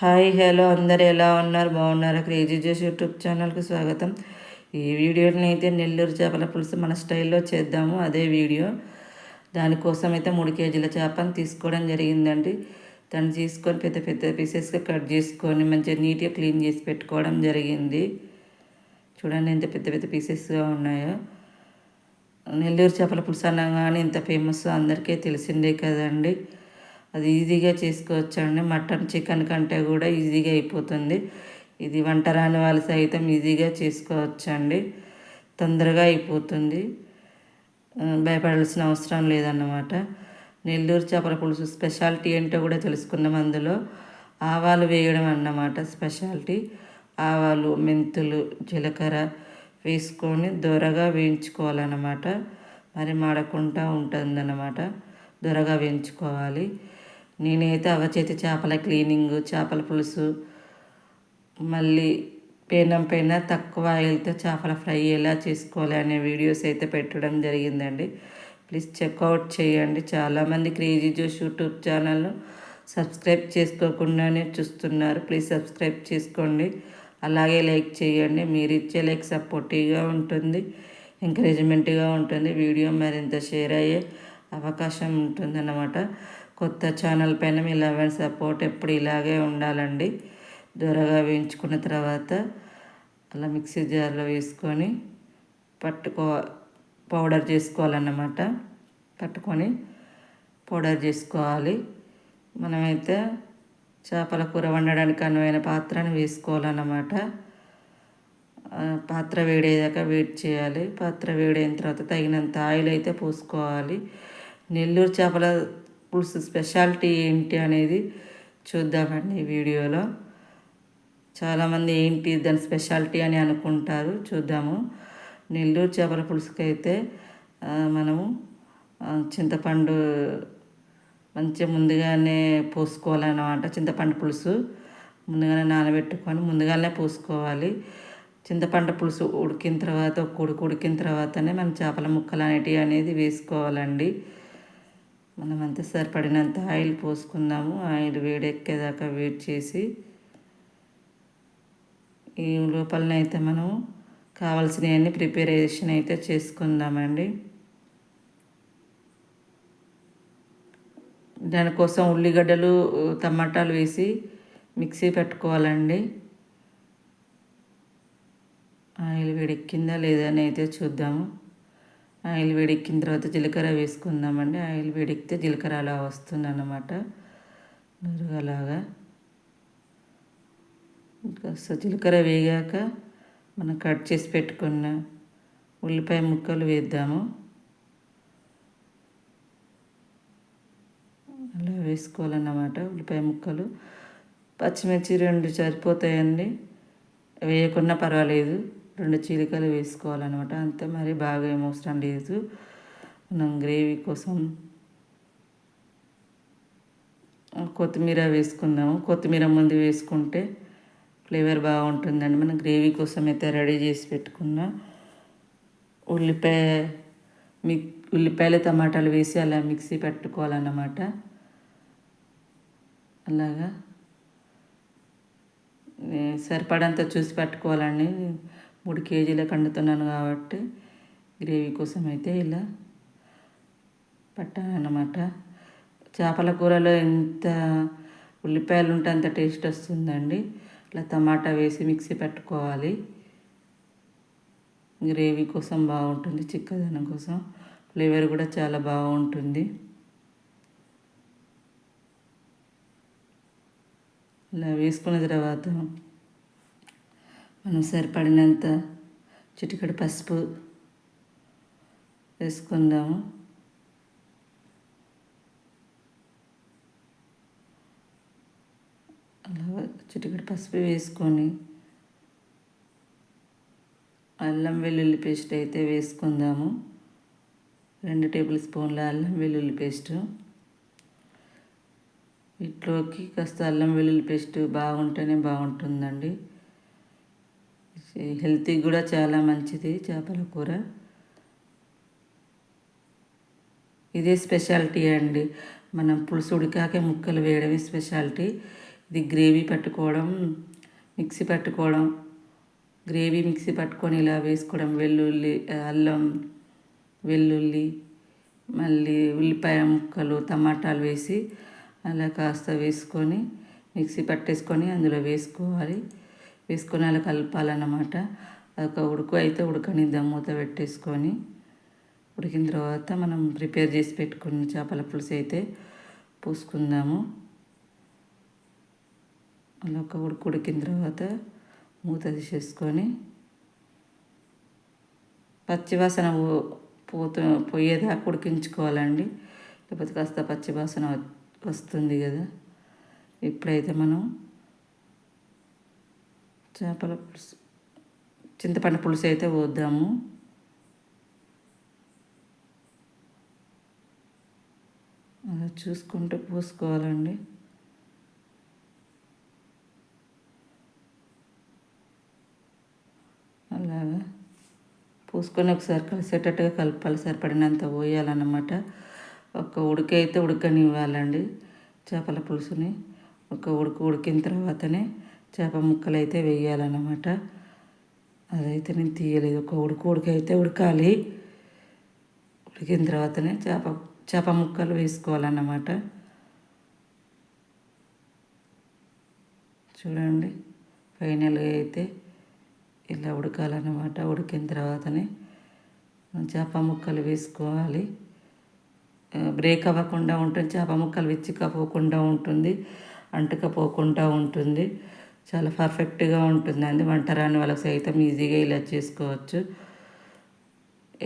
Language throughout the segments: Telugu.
హాయ్ హలో అందరు ఎలా ఉన్నారు? బాగున్నారా? క్రేజీ జేస్ యూట్యూబ్ ఛానల్కి స్వాగతం. ఈ వీడియోని అయితే నెల్లూరు చేపల పులుసు మన స్టైల్లో చేద్దాము. అదే వీడియో. దానికోసం అయితే మూడు కేజీల చేపను తీసుకోవడం జరిగిందండి. దాన్ని తీసుకొని పెద్ద పెద్ద పీసెస్గా కట్ చేసుకొని మంచిగా నీట్గా క్లీన్ చేసి పెట్టుకోవడం జరిగింది. చూడండి ఎంత పెద్ద పెద్ద పీసెస్గా ఉన్నాయో. నెల్లూరు చేపల పులుసు అనగానే ఇంత ఫేమస్ అందరికీ తెలిసిందే కదండి. అది ఈజీగా చేసుకోవచ్చండి. మటన్ చికెన్ కంటే కూడా ఈజీగా అయిపోతుంది. ఇది వంట రాని వాళ్ళు సైతం ఈజీగా చేసుకోవచ్చండి. తొందరగా అయిపోతుంది. భయపడాల్సిన అవసరం లేదన్నమాట. నెల్లూరు చేపల పులుసు స్పెషాలిటీ ఏంటో కూడా తెలుసుకున్నాం అందులో. ఆవాలు వేయడం అన్నమాట స్పెషాలిటీ. ఆవాలు మెంతులు జీలకర్ర వేసుకొని దొరగా వేయించుకోవాలన్నమాట. మరి మాడకుండా ఉంటుందన్నమాట. దొరగా వేయించుకోవాలి. నేనైతే అవచేతి చేపల క్లీనింగ్ చేపల పులుసు మళ్ళీ పేనం పైన తక్కువ ఆయిల్తో చేపల ఫ్రై ఎలా చేసుకోవాలి అనే వీడియోస్ అయితే పెట్టడం జరిగిందండి. ప్లీజ్ చెక్అవుట్ చేయండి. చాలామంది క్రేజీ జోష్ యూట్యూబ్ ఛానల్ను సబ్స్క్రైబ్ చేసుకోకుండానే చూస్తున్నారు. ప్లీజ్ సబ్స్క్రైబ్ చేసుకోండి. అలాగే లైక్ చేయండి. మీరు ఇచ్చే లైక్ సపోర్టివ్గా ఉంటుంది ఎంకరేజ్మెంట్గా ఉంటుంది. వీడియో మరింత షేర్ అయ్యే అవకాశం ఉంటుందన్నమాట. కొత్త ఛానల్ పైన మీ లవ్ అండ్ సపోర్ట్ ఎప్పుడు ఇలాగే ఉండాలండి. దొరగా వేయించుకున్న తర్వాత అలా మిక్సీ జార్లో వేసుకొని పట్టుకో పౌడర్ చేసుకోవాలన్నమాట. పట్టుకొని పౌడర్ చేసుకోవాలి. మనమైతే చేపల కూర వండడానికి అనువైన పాత్రను వేసుకోవాలన్నమాట. పాత్ర వేడేదాకా వెయిట్ చేయాలి. పాత్ర వేడైన తర్వాత తగినంత ఆయిల్ అయితే పోసుకోవాలి. నెల్లూరు చేపల పులుసు స్పెషాలిటీ ఏంటి అనేది చూద్దామండి వీడియోలో. చాలామంది ఏంటి దాని స్పెషాలిటీ అని అనుకుంటారు చూద్దాము. నెల్లూరు చేపల పులుసుకైతే అయితే మనము చింతపండు మంచిగా ముందుగానే పోసుకోవాలన్నమాట. చింతపండు పులుసు ముందుగానే నానబెట్టుకొని ముందుగానే పోసుకోవాలి. చింతపండు పులుసు ఉడికిన తర్వాత ఒక ఉడికి ఉడికిన తర్వాతనే మనం చేపల ముక్కలు అనేటివి అనేది వేసుకోవాలండి. మనం అంత సరిపడినంత ఆయిల్ పోసుకుందాము. ఆయిల్ వేడెక్కేదాకా వెయిట్ చేసి ఈ లోపలనైతే మనం కావాల్సినవన్నీ ప్రిపరేషన్ అయితే చేసుకుందామండి. దానికోసం ఉల్లిగడ్డలు టమాటాలు వేసి మిక్సీ పెట్టుకోవాలండి. ఆయిల్ వేడెక్కిందా లేదా అని అయితే చూద్దాము. ఆయిల్ వేడెక్కిన తర్వాత జీలకర్ర వేసుకుందామండి. ఆయిల్ వేడెక్కితే జీలకర్ర అలా వస్తుంది అన్నమాట మెరుగలాగా. కాస్త జీలకర్ర వేగాక మనం కట్ చేసి పెట్టుకున్న ఉల్లిపాయ ముక్కలు వేద్దాము. అలా వేసుకోవాలన్నమాట ఉల్లిపాయ ముక్కలు. పచ్చిమిర్చి రెండు సరిపోతాయండి. వేయకున్నా పర్వాలేదు. రెండు చీలికలు వేసుకోవాలన్నమాట. అంతే మరి బాగా ఏం అవసరం లేదు. మనం గ్రేవీ కోసం కొత్తిమీర వేసుకుందాము. కొత్తిమీర ముందు వేసుకుంటే ఫ్లేవర్ బాగుంటుందండి. మనం గ్రేవీ కోసం అయితే రెడీ చేసి పెట్టుకున్న ఉల్లిపాయ మీ ఉల్లిపాయలు టమాటాలు వేసి అలా మిక్సీ పెట్టుకోవాలన్నమాట. అలాగా? సరిపడంత చూసి పెట్టుకోవాలండి. మూడు కేజీలకు వండుతున్నాను కాబట్టి గ్రేవీ కోసం అయితే ఇలా పట్టానమాట చేపల కూరలో ఎంత ఉల్లిపాయలు ఉంటే అంత టేస్ట్ వస్తుందండి. ఇట్లా టమాటా వేసి మిక్సీ పెట్టుకోవాలి. గ్రేవీ కోసం బాగుంటుంది చిక్కదనం కోసం. ఫ్లేవర్ కూడా చాలా బాగుంటుంది. ఇలా వేసుకున్న తర్వాత మనం సరిపడినంత చిటికడు పసుపు వేసుకుందాము. అలా చిటికడు పసుపు వేసుకొని అల్లం వెల్లుల్లి పేస్ట్ అయితే వేసుకుందాము. రెండు టేబుల్ స్పూన్ల అల్లం వెల్లుల్లి పేస్టు. వీటిలోకి కాస్త అల్లం వెల్లుల్లి పేస్ట్ బాగుంటేనే బాగుంటుందండి. హెల్త్కి కూడా చాలా మంచిది చేపల కూర. ఇదే స్పెషాలిటీ అండి. మనం పులుసు ఉడికాకే ముక్కలు వేయడమే స్పెషాలిటీ. ఇది గ్రేవీ పట్టుకోవడం మిక్సీ పట్టుకోవడం గ్రేవీ మిక్సీ పట్టుకొని ఇలా వేసుకోవడం వెల్లుల్లి అల్లం వెల్లుల్లి మళ్ళీ ఉల్లిపాయ ముక్కలు టమాటాలు వేసి అలా కాస్త వేసుకొని మిక్సీ పట్టేసుకొని అందులో వేసుకోవాలి. వేసుకొని అలా కలపాలన్నమాట. ఒక ఉడుకు అయితే ఉడకనిద్దాం మూత పెట్టేసుకొని. ఉడికిన తర్వాత మనం ప్రిపేర్ చేసి పెట్టుకున్న చేపల పులుసు అయితే పోసుకుందాము. అలా ఒక ఉడుకు ఉడికిన తర్వాత మూత తీసేసుకొని పచ్చివాసన పోతూ పోయేదాకా ఉడికించుకోవాలండి. లేకపోతే కాస్త పచ్చివాసన వస్తుంది కదా. ఇప్పుడైతే మనం చేపల పులుసు చింతపండు పులుసు అయితే పోద్దాము. అలా చూసుకుంటూ పూసుకోవాలండి. అలాగా. పూసుకొని ఒకసారి కలిసేటట్టుగా కలపాలి సరిపడినంత పోయాలన్నమాట. ఒక ఉడికైతే ఉడకనివ్వాలండి చేపల పులుసుని. ఒక ఉడుకు ఉడికిన తర్వాతనే చేప ముక్కలు అయితే వేయాలన్నమాట. అదైతే నేను తీయలేదు. ఒక ఉడుకు ఉడికైతే ఉడకాలి. ఉడికిన తర్వాతనే చేప చేప ముక్కలు వేసుకోవాలన్నమాట. చూడండి ఫైనల్గా అయితే ఇలా ఉడకాలన్నమాట. ఉడికిన తర్వాతనే చేప ముక్కలు వేసుకోవాలి. బ్రేక్ అవ్వకుండా ఉంటుంది. చేప ముక్కలు విచ్చికపోకుండా ఉంటుంది. అంటుకపోకుండా ఉంటుంది. చాలా పర్ఫెక్ట్గా ఉంటుందండి వంట రాని వాళ్ళకి సైతం ఈజీగా ఇలా చేసుకోవచ్చు.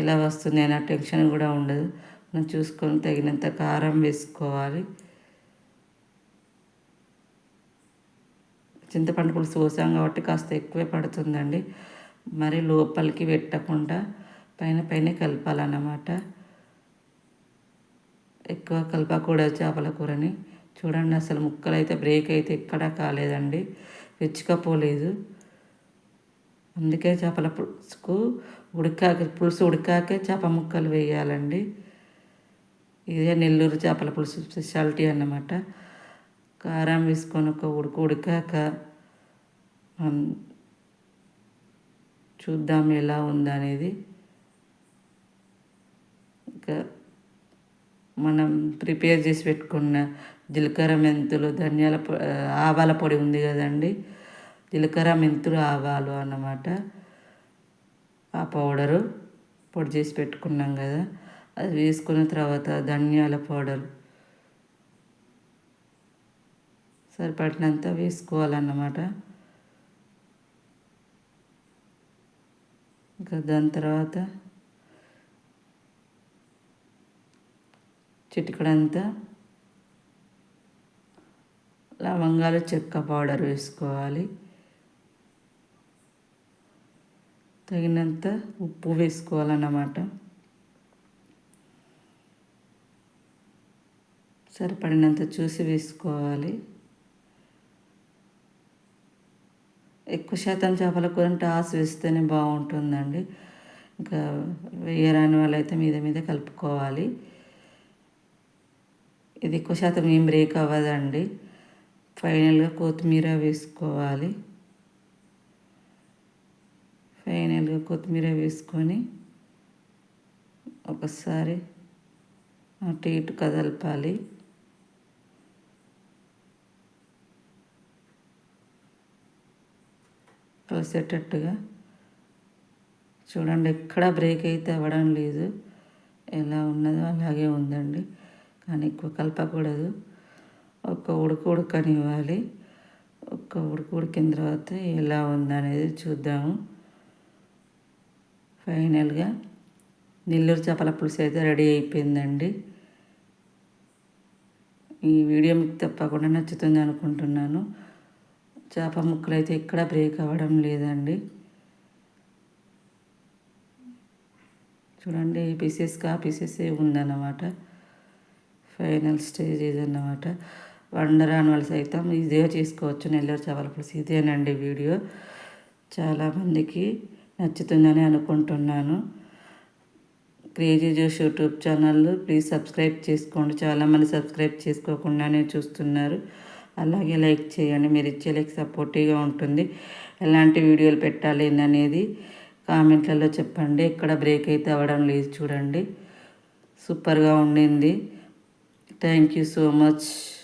ఎలా వస్తుంది అనే టెన్షన్ కూడా ఉండదు. మనం చూసుకొని తగినంత కారం వేసుకోవాలి. చింతపండు పులుసు పోసాం కాబట్టి కాస్త ఎక్కువే పడుతుందండి. మరి లోపలికి పెట్టకుండా పైన పైన కలపాలన్నమాట. ఎక్కువ కలపకూడదు చేపల కూరని. చూడండి అసలు ముక్కలు అయితే బ్రేక్ అయితే ఎక్కడా కాలేదండి. వెచ్చుకపోలేదు. అందుకే చేపల పులుసుకు ఉడికాక పులుసు ఉడికాకే చేప ముక్కలు వేయాలండి. ఇదే నెల్లూరు చేపల పులుసు స్పెషాలిటీ అన్నమాట. కారం వేసుకొని ఒక ఉడుకు ఉడికాక చూద్దాం ఎలా ఉందనేది. ఇంకా మనం ప్రిపేర్ చేసి పెట్టుకున్న జీలకర్ర మెంతులు ధనియాల ఆవాల పొడి ఉంది కదండి. జీలకర్ర మెంతులు ఆవాలు అన్నమాట. ఆ పౌడరు పొడి చేసి పెట్టుకున్నాం కదా. అది వేసుకున్న తర్వాత ధనియాల పౌడర్ సరిపడినంత వేసుకోవాలన్నమాట. ఇంకా దాని తర్వాత చిటికడంతా లవంగాలు చెక్క పౌడర్ వేసుకోవాలి. తగినంత ఉప్పు వేసుకోవాలన్నమాట. సరిపడినంత చూసి వేసుకోవాలి. ఎక్కువ శాతం చేపల కూర టాస్ వేస్తేనే బాగుంటుందండి. ఇంకా వేయరాని వాళ్ళైతే మీద మీద కలుపుకోవాలి. ఇది ఎక్కువ శాతం ఏం బ్రేక్ అవ్వదండి. ఫైనల్గా కొత్తిమీర వేసుకోవాలి. ఫైనల్గా కొత్తిమీర వేసుకొని ఒకసారి అటు ఇటు కదలపాలి. కలిసేటట్టుగా చూడండి ఎక్కడ బ్రేక్ అయితే అవ్వడం లేదు. ఎలా ఉన్నదో అలాగే ఉందండి. కానీ ఎక్కువ కలపకూడదు. ఒక ఉడుకు ఉడకనివ్వాలి. ఒక ఉడుకు ఉడికిన తర్వాత ఎలా ఉందనేది చూద్దాము. ఫైనల్గా నెల్లూరు చేపల పులుసు అయితే రెడీ అయిపోయిందండి. ఈ వీడియో మీకు తప్పకుండా నచ్చుతుంది అనుకుంటున్నాను. చేప ముక్కలు అయితే ఎక్కడ బ్రేక్ అవ్వడం లేదండి. చూడండి పీసెస్ పీసెస్కి ఆ ఉందన్నమాట. ఫైనల్ స్టేజ్ ఇదన్నమాట. వండరాని వాళ్ళు సైతం ఈజీగా చేసుకోవచ్చు. నెల్లూరు చేపల పులుసు ఇదేనండి వీడియో. చాలామందికి నచ్చుతుందని అనుకుంటున్నాను. క్రేజీ జోష్ యూట్యూబ్ ఛానల్ ప్లీజ్ సబ్స్క్రైబ్ చేసుకోండి. చాలామంది సబ్స్క్రైబ్ చేసుకోకుండానే చూస్తున్నారు. అలాగే లైక్ చేయండి. మీరు ఇచ్చే లైక్ సపోర్టివ్గా ఉంటుంది. ఎలాంటి వీడియోలు పెట్టాలి అనేది కామెంట్లలో చెప్పండి. ఎక్కడ బ్రేక్ అయితే అవ్వడం లేదు చూడండి. సూపర్గా ఉండింది. Thank you so much.